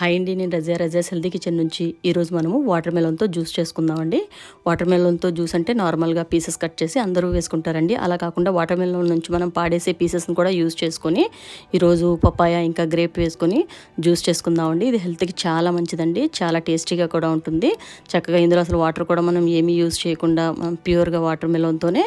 High అండి నేను రజా రజా healthy kitchen నుంచి ఈరోజు మనము వాటర్ మెలన్తో జ్యూస్ చేసుకుందామండి. వాటర్ మెలన్తో జ్యూస్ అంటే నార్మల్గా పీసెస్ కట్ చేసి అందరూ వేసుకుంటారండి. అలా కాకుండా వాటర్ మెలన్ నుంచి మనం పాడేసే పీసెస్ని కూడా యూజ్ చేసుకొని ఈరోజు పపాయ ఇంకా గ్రేప్ వేసుకొని జ్యూస్ చేసుకుందామండి. ఇది హెల్త్కి చాలా మంచిదండి చాలా టేస్టీగా కూడా ఉంటుంది. చక్కగా ఇందులో అసలు వాటర్ కూడా మనం ఏమీ యూజ్ చేయకుండా మనం ప్యూర్గా వాటర్ మెలన్తోనే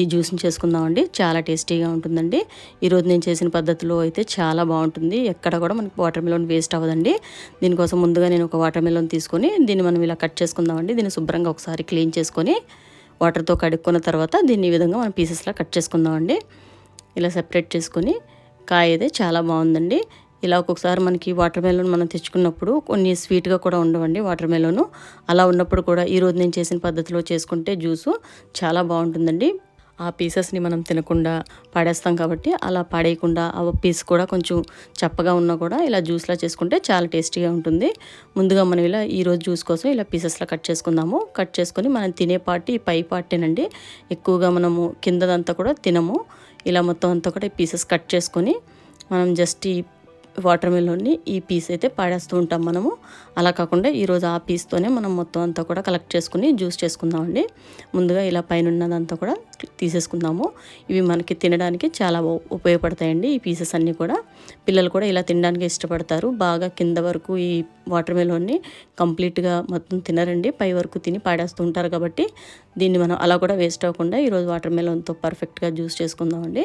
ఈ జ్యూస్ని చేసుకుందామండి. చాలా టేస్టీగా ఉంటుందండి. ఈరోజు నేను చేసిన పద్ధతిలో అయితే చాలా బాగుంటుంది. ఎక్కడ కూడా మనకి వాటర్ మెలన్ వేస్ట్ అవ్వదండి. దీనికోసం ముందుగా నేను ఒక వాటర్ మెలన్ తీసుకొని దీన్ని మనం ఇలా కట్ చేసుకుందామండి. దీన్ని శుభ్రంగా ఒకసారి క్లీన్ చేసుకొని వాటర్తో కడుక్కున్న తర్వాత దీన్ని ఈ విధంగా మనం పీసెస్లా కట్ చేసుకుందామండి. ఇలా సెపరేట్ చేసుకొని కాయ అయితే చాలా బాగుందండి. ఇలా ఒక్కొక్కసారి మనకి వాటర్ మెలన్ మనం తెచ్చుకున్నప్పుడు కొన్ని స్వీట్గా కూడా ఉండవండి వాటర్ మెలోను అలా ఉన్నప్పుడు కూడా ఈరోజు నేను చేసిన పద్ధతిలో చేసుకుంటే జ్యూసు చాలా బాగుంటుందండి. ఆ పీసెస్ని మనం తినకుండా పాడేస్తాం కాబట్టి అలా పాడేయకుండా ఆ పీస్ కూడా కొంచెం చప్పగా ఉన్నా కూడా ఇలా జ్యూస్లా చేసుకుంటే చాలా టేస్టీగా ఉంటుంది. ముందుగా మనం ఇలా ఈరోజు జ్యూస్ కోసం ఇలా పీసెస్లా కట్ చేసుకుందాము. కట్ చేసుకొని మనం తినే పార్టీ ఈ పై పార్టీనండి. ఎక్కువగా మనము కిందదంతా కూడా తినము. ఇలా మొత్తం అంతా కూడా పీసెస్ కట్ చేసుకొని మనం జస్ట్ ఈ వాటర్ మెలోన్ని ఈ పీస్ అయితే పాడేస్తూ ఉంటాం మనము. అలా కాకుండా ఈరోజు ఆ పీస్తోనే మనం మొత్తం అంతా కూడా కలెక్ట్ చేసుకుని జ్యూస్ చేసుకుందామండి. ముందుగా ఇలా పైన ఉన్నదంతా కూడా తీసేసుకుందాము. ఇవి మనకి తినడానికి చాలా ఉపయోగపడతాయండి ఈ పీసెస్ అన్నీ కూడా. పిల్లలు కూడా ఇలా తినడానికి ఇష్టపడతారు. బాగా కింద వరకు ఈ వాటర్ మెలోన్ని కంప్లీట్గా మొత్తం తినరండి. పై వరకు తిని పాడేస్తూ ఉంటారు కాబట్టి దీన్ని మనం అలా కూడా వేస్ట్ అవ్వకుండా ఈరోజు వాటర్ మెలోన్తో పర్ఫెక్ట్గా జ్యూస్ చేసుకుందామండి.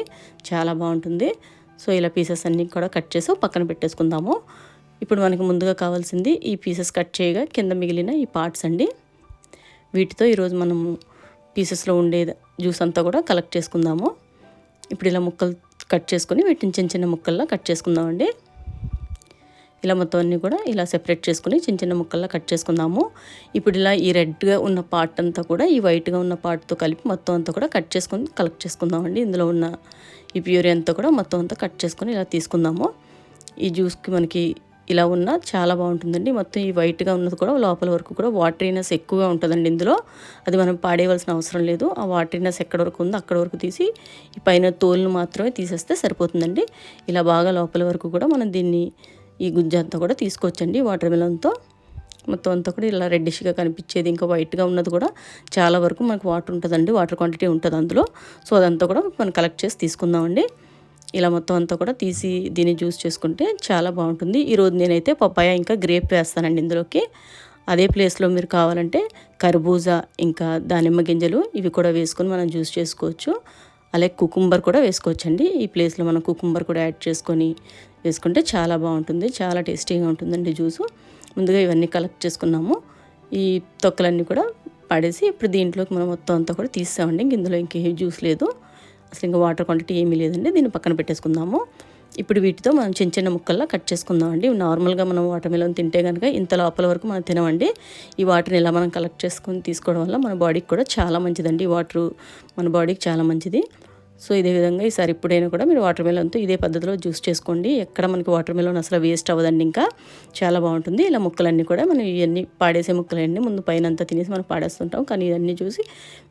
చాలా బాగుంటుంది. సో ఇలా పీసెస్ అన్నీ కూడా కట్ చేసి పక్కన పెట్టేసుకుందాము. ఇప్పుడు మనకి ముందుగా కావాల్సింది ఈ పీసెస్ కట్ చేయగా కింద మిగిలిన ఈ పార్ట్స్ అండి. వీటితో ఈరోజు మనము పీసెస్లో ఉండే జ్యూస్ అంతా కూడా కలెక్ట్ చేసుకుందాము. ఇప్పుడు ఇలా ముక్కలు కట్ చేసుకుని వీటిని చిన్న చిన్న ముక్కల్లా కట్ చేసుకుందామండి. ఇలా మొత్తం అన్నీ కూడా ఇలా సెపరేట్ చేసుకుని చిన్న చిన్న ముక్కల్లా కట్ చేసుకుందాము. ఇప్పుడు ఇలా ఈ రెడ్గా ఉన్న పార్ట్ అంతా కూడా ఈ వైట్గా ఉన్న పార్ట్తో కలిపి మొత్తం అంతా కూడా కట్ చేసుకుని కలెక్ట్ చేసుకుందామండి. ఇందులో ఉన్న ఈ ప్యూరీ అంతా కూడా మొత్తం అంతా కట్ చేసుకొని ఇలా తీసుకుందాము. ఈ జ్యూస్కి మనకి ఇలా ఉన్న చాలా బాగుంటుందండి. మొత్తం ఈ వైట్గా ఉన్నది కూడా లోపల వరకు కూడా వాటరీనెస్ ఎక్కువగా ఉంటుందండి ఇందులో. అది మనం పాడేయవలసిన అవసరం లేదు. ఆ వాటరీనెస్ ఎక్కడ వరకు ఉందో అక్కడ వరకు తీసి ఈ పైన తోలును మాత్రమే తీసేస్తే సరిపోతుందండి. ఇలా బాగా లోపల వరకు కూడా మనం దీన్ని ఈ గుజ్జు అంతా కూడా తీసుకోవచ్చండి వాటర్ మిలన్తో. మొత్తం అంతా కూడా ఇలా రెడ్డిష్గా కనిపించేది ఇంకా వైట్గా ఉన్నది కూడా చాలా వరకు మనకు వాటర్ ఉంటుందండి. వాటర్ క్వాంటిటీ ఉంటుంది అందులో. సో అదంతా కూడా మనం కలెక్ట్ చేసి తీసుకుందామండి. ఇలా మొత్తం అంతా కూడా తీసి దీన్ని జ్యూస్ చేసుకుంటే చాలా బాగుంటుంది. ఈరోజు నేనైతే పప్పాయ ఇంకా గ్రేప్ వేస్తానండి ఇందులోకి. అదే ప్లేస్లో మీరు కావాలంటే కర్బూజా ఇంకా దానిమ్మ గింజలు ఇవి కూడా వేసుకొని మనం జ్యూస్ చేసుకోవచ్చు. అలాగే కుకుంబర్ కూడా వేసుకోవచ్చండి. ఈ ప్లేస్లో మనం కుకుంబర్ కూడా యాడ్ చేసుకొని వేసుకుంటే చాలా బాగుంటుంది. చాలా టేస్టీగా ఉంటుందండి జ్యూసు ముందుగా ఇవన్నీ కలెక్ట్ చేసుకున్నాము. ఈ తొక్కలన్నీ కూడా పడేసి ఇప్పుడు దీంట్లోకి మనం మొత్తం అంతా కూడా తీసామండి ఇందులో ఇంకేం జ్యూస్ లేదు. అసలు ఇంకా వాటర్ క్వాంటిటీ ఏమీ లేదండి. దీన్ని పక్కన పెట్టేసుకుందాము. ఇప్పుడు వీటితో మనం చిన్న చిన్న ముక్కల్లా కట్ చేసుకుందామండి. నార్మల్గా మనం వాటర్ మిలన్ తింటే కనుక ఇంత లోపల వరకు మనం తినమండి. ఈ వాటర్ని ఇలా మనం కలెక్ట్ చేసుకొని తీసుకోవడం వల్ల మన బాడీకి కూడా చాలా మంచిదండి. ఈ వాటర్ మన బాడీకి చాలా మంచిది. సో ఇదే విధంగా ఈసారి ఇప్పుడైనా కూడా మీరు వాటర్ మెలన్తో ఇదే పద్ధతిలో జ్యూస్ చేసుకోండి. ఎక్కడ మనకి వాటర్ మెలన్ అసలు వేస్ట్ అవ్వదండి ఇంకా. చాలా బాగుంటుంది. ఇలా ముక్కలన్నీ కూడా మనం ఇవన్నీ పాడేసే ముక్కలన్నీ ముందు పైన అంతా తినేసి మనం పాడేస్తుంటాం. కానీ ఇవన్నీ చూసి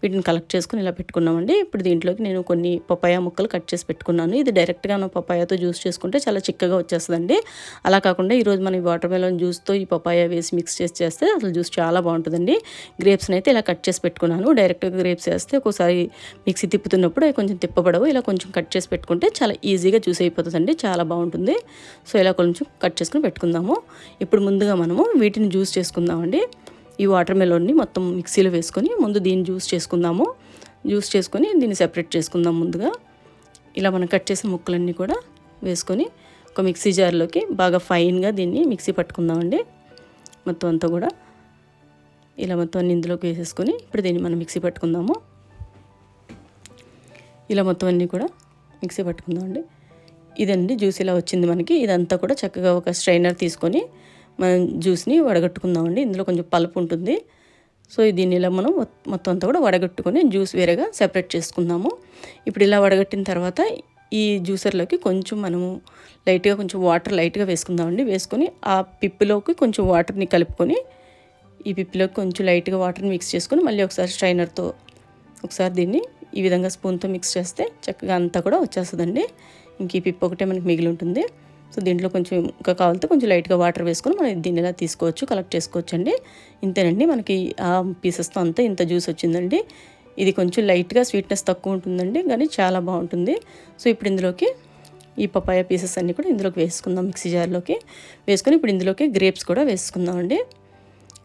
వీటిని కలెక్ట్ చేసుకుని ఇలా పెట్టుకున్నామండి. ఇప్పుడు దీంట్లోకి నేను కొన్ని పపాయ ముక్కలు కట్ చేసి పెట్టుకున్నాను. ఇది డైరెక్ట్గా మనం పపాయాతో జ్యూస్ చేసుకుంటే చాలా చిక్కగా వచ్చేస్తుందండి. అలా కాకుండా ఈరోజు మనం వాటర్ మెలన్ జ్యూస్తో ఈ పపాయ వేసి మిక్స్ చేసి చేస్తే అసలు జ్యూస్ చాలా బాగుంటుందండి. గ్రేప్స్ని అయితే ఇలా కట్ చేసి పెట్టుకున్నాను. డైరెక్ట్గా గ్రేప్స్ వేస్తే ఒకసారి మిక్సీ తిప్పుతున్నప్పుడు అవి కొంచెం తిప్పబడవు. ఇలా కొంచెం కట్ చేసి పెట్టుకుంటే చాలా ఈజీగా జ్యూస్ అయిపోతుందండి. చాలా బాగుంటుంది. సో ఇలా కొంచెం కట్ చేసుకుని పెట్టుకుందాము. ఇప్పుడు ముందుగా మనము వీటిని జ్యూస్ చేసుకుందామండి. ఈ వాటర్ మెలోన్ని మొత్తం మిక్సీలో వేసుకొని ముందు దీన్ని జ్యూస్ చేసుకుందాము. జ్యూస్ చేసుకొని దీన్ని సెపరేట్ చేసుకుందాం ముందుగా. ఇలా మనం కట్ చేసిన ముక్కలన్నీ కూడా వేసుకొని ఒక మిక్సీ జార్లోకి బాగా ఫైన్గా దీన్ని మిక్సీ పట్టుకుందామండి. మొత్తం అంతా కూడా ఇలా మొత్తం అన్ని ఇందులోకి వేసేసుకొని ఇప్పుడు దీన్ని మనం మిక్సీ పట్టుకుందాము. ఇలా మొత్తం అన్నీ కూడా మిక్సీ పట్టుకుందామండి. ఇదండి జ్యూస్ ఇలా వచ్చింది మనకి. ఇదంతా కూడా చక్కగా ఒక స్ట్రైనర్ తీసుకొని మనం జ్యూస్ని వడగట్టుకుందామండి. ఇందులో కొంచెం పలుపు ఉంటుంది. సో దీన్ని ఇలా మనం మొత్తం అంతా కూడా వడగట్టుకొని జ్యూస్ వేరేగా సెపరేట్ చేసుకుందాము. ఇప్పుడు ఇలా వడగట్టిన తర్వాత ఈ జ్యూసర్లోకి కొంచెం మనము లైట్గా కొంచెం వాటర్ లైట్గా వేసుకుందామండి. వేసుకొని ఆ పిప్పిలోకి కొంచెం వాటర్ని కలుపుకొని ఈ పిప్పులోకి కొంచెం లైట్గా వాటర్ని మిక్స్ చేసుకొని మళ్ళీ ఒకసారి స్ట్రైనర్తో ఒకసారి దీన్ని ఈ విధంగా స్పూన్తో మిక్స్ చేస్తే చక్కగా అంతా కూడా వచ్చేస్తుందండి. ఇంక ఈ పిప్పు ఒకటే మనకి మిగిలి ఉంటుంది సో దీంట్లో కొంచెం ఇంకా కావాలితే కొంచెం లైట్గా వాటర్ వేసుకొని మనం దీన్ని ఇలా తీసుకోవచ్చు కలెక్ట్ చేసుకోవచ్చు అండి ఇంతేనండి మనకి ఆ పీసెస్తో అంతా ఇంత జ్యూస్ వచ్చిందండి. ఇది కొంచెం లైట్గా స్వీట్నెస్ తక్కువ ఉంటుందండి కానీ చాలా బాగుంటుంది. సో ఇప్పుడు ఇందులోకి ఈ పపాయ పీసెస్ అన్నీ కూడా ఇందులోకి వేసుకుందాం మిక్సీ జార్లోకి. వేసుకొని ఇప్పుడు ఇందులోకి గ్రేప్స్ కూడా వేసుకుందామండి.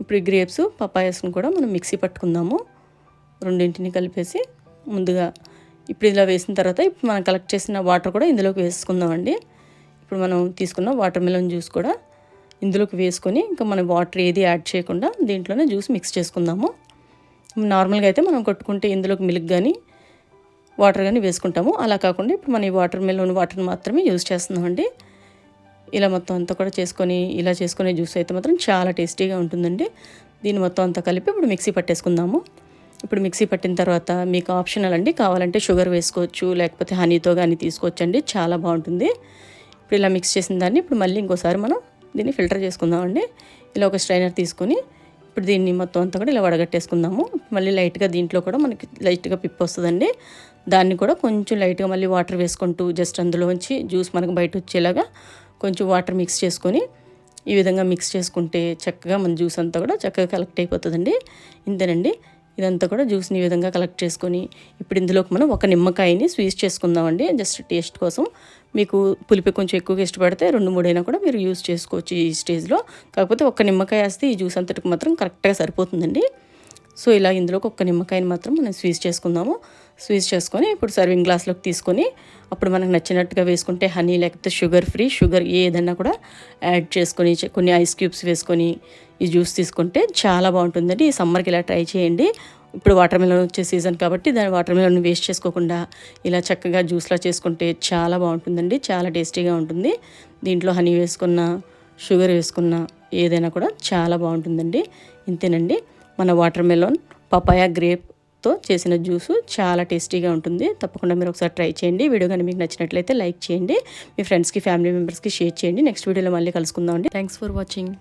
ఇప్పుడు ఈ గ్రేప్స్ పపాయస్ని కూడా మనం మిక్సీ పట్టుకుందాము. రెండింటిని కలిపేసి ముందుగా ఇప్పుడు ఇలా వేసిన తర్వాత ఇప్పుడు మనం కలెక్ట్ చేసిన వాటర్ కూడా ఇందులోకి వేసుకుందామండి. ఇప్పుడు మనం తీసుకున్న వాటర్ మెలన్ జ్యూస్ కూడా ఇందులోకి వేసుకొని ఇంకా మనం వాటర్ ఏది యాడ్ చేయకుండా దీంట్లోనే జ్యూస్ మిక్స్ చేసుకుందాము. నార్మల్గా అయితే మనం కొట్టుకుంటే ఇందులోకి మిల్క్ కానీ వాటర్ కానీ వేసుకుంటాము. అలా కాకుండా ఇప్పుడు మనం ఈ వాటర్ మెలోన్ వాటర్ మాత్రమే యూజ్ చేస్తున్నామండి. ఇలా మొత్తం అంతా కూడా చేసుకొని ఇలా చేసుకునే జ్యూస్ అయితే మాత్రం చాలా టేస్టీగా ఉంటుందండి. దీన్ని మొత్తం అంతా కలిపి ఇప్పుడు మిక్సీ పట్టేసుకుందాము. ఇప్పుడు మిక్సీ పట్టిన తర్వాత మీకు ఆప్షనల్ అండి. కావాలంటే షుగర్ వేసుకోవచ్చు లేకపోతే హనీతో కానీ తీసుకోవచ్చు అండి. చాలా బాగుంటుంది. ఇప్పుడు ఇలా మిక్స్ చేసిన దాన్ని ఇప్పుడు మళ్ళీ ఇంకోసారి మనం దీన్ని ఫిల్టర్ చేసుకుందామండి ఇలా ఒక స్ట్రైనర్ తీసుకొని ఇప్పుడు దీన్ని మొత్తం అంతా కూడా ఇలా వడగట్టేసుకుందాము. మళ్ళీ లైట్గా దీంట్లో కూడా మనకి లైట్గా పిప్పు వస్తుందండి. దాన్ని కూడా కొంచెం లైట్గా మళ్ళీ వాటర్ వేసుకుంటూ జస్ట్ అందులోంచి జ్యూస్ మనకు బయట వచ్చేలాగా కొంచెం వాటర్ మిక్స్ చేసుకొని ఈ విధంగా మిక్స్ చేసుకుంటే చక్కగా మన జ్యూస్ అంతా కూడా చక్కగా కలెక్ట్ అయిపోతుందండి. ఇంతేనండి. ఇదంతా కూడా జ్యూస్ని ఈ విధంగా కలెక్ట్ చేసుకొని ఇప్పుడు ఇందులోకి మనం ఒక నిమ్మకాయని స్వీజ్ చేసుకుందామండి. జస్ట్ టేస్ట్ కోసం. మీకు పులిపి కొంచెం ఎక్కువగా ఇష్టపడితే రెండు మూడైనా కూడా మీరు యూస్ చేసుకోవచ్చు ఈ స్టేజ్లో. కాకపోతే ఒక నిమ్మకాయ వేస్తే ఈ జ్యూస్ అంతటికి మాత్రం కరెక్ట్గా సరిపోతుందండి. సో ఇలా ఇందులోకి ఒక్క నిమ్మకాయని మాత్రం మనం స్వీజ్ చేసుకుందాము. స్వీజ్ చేసుకొని ఇప్పుడు సర్వింగ్ గ్లాస్లోకి తీసుకొని అప్పుడు మనకు నచ్చినట్టుగా వేసుకుంటే హనీ లేకపోతే షుగర్ ఫ్రీ షుగర్ ఏదైనా కూడా యాడ్ చేసుకొని కొన్ని ఐస్ క్యూబ్స్ వేసుకొని ఈ జ్యూస్ తీసుకుంటే చాలా బాగుంటుందండి. ఈ సమ్మర్కి ఇలా ట్రై చేయండి. ఇప్పుడు వాటర్ మిలన్ వచ్చే సీజన్ కాబట్టి దాని వాటర్ మిలన్ వేస్ట్ చేసుకోకుండా ఇలా చక్కగా జ్యూస్లా చేసుకుంటే చాలా బాగుంటుందండి. చాలా టేస్టీగా ఉంటుంది. దీంట్లో హనీ వేసుకున్న షుగర్ వేసుకున్న ఏదైనా కూడా చాలా బాగుంటుందండి. ఇంతేనండి. మన వాటర్ మెలోన్ పపాయ తో చేసిన జ్యూసు చాలా టేస్టీగా ఉంటుంది. తప్పకుండా మీరు ఒకసారి ట్రై చేయండి. వీడియో కానీ మీకు నచ్చినట్లయితే లైక్ చేయండి. మీ ఫ్రెండ్స్కి ఫ్యామిలీ మెంబర్స్కి షేర్ చేయండి. నెక్స్ట్ వీడియోలో మళ్ళీ కలుసుకుందాం అండి థ్యాంక్స్ ఫర్ వాచింగ్.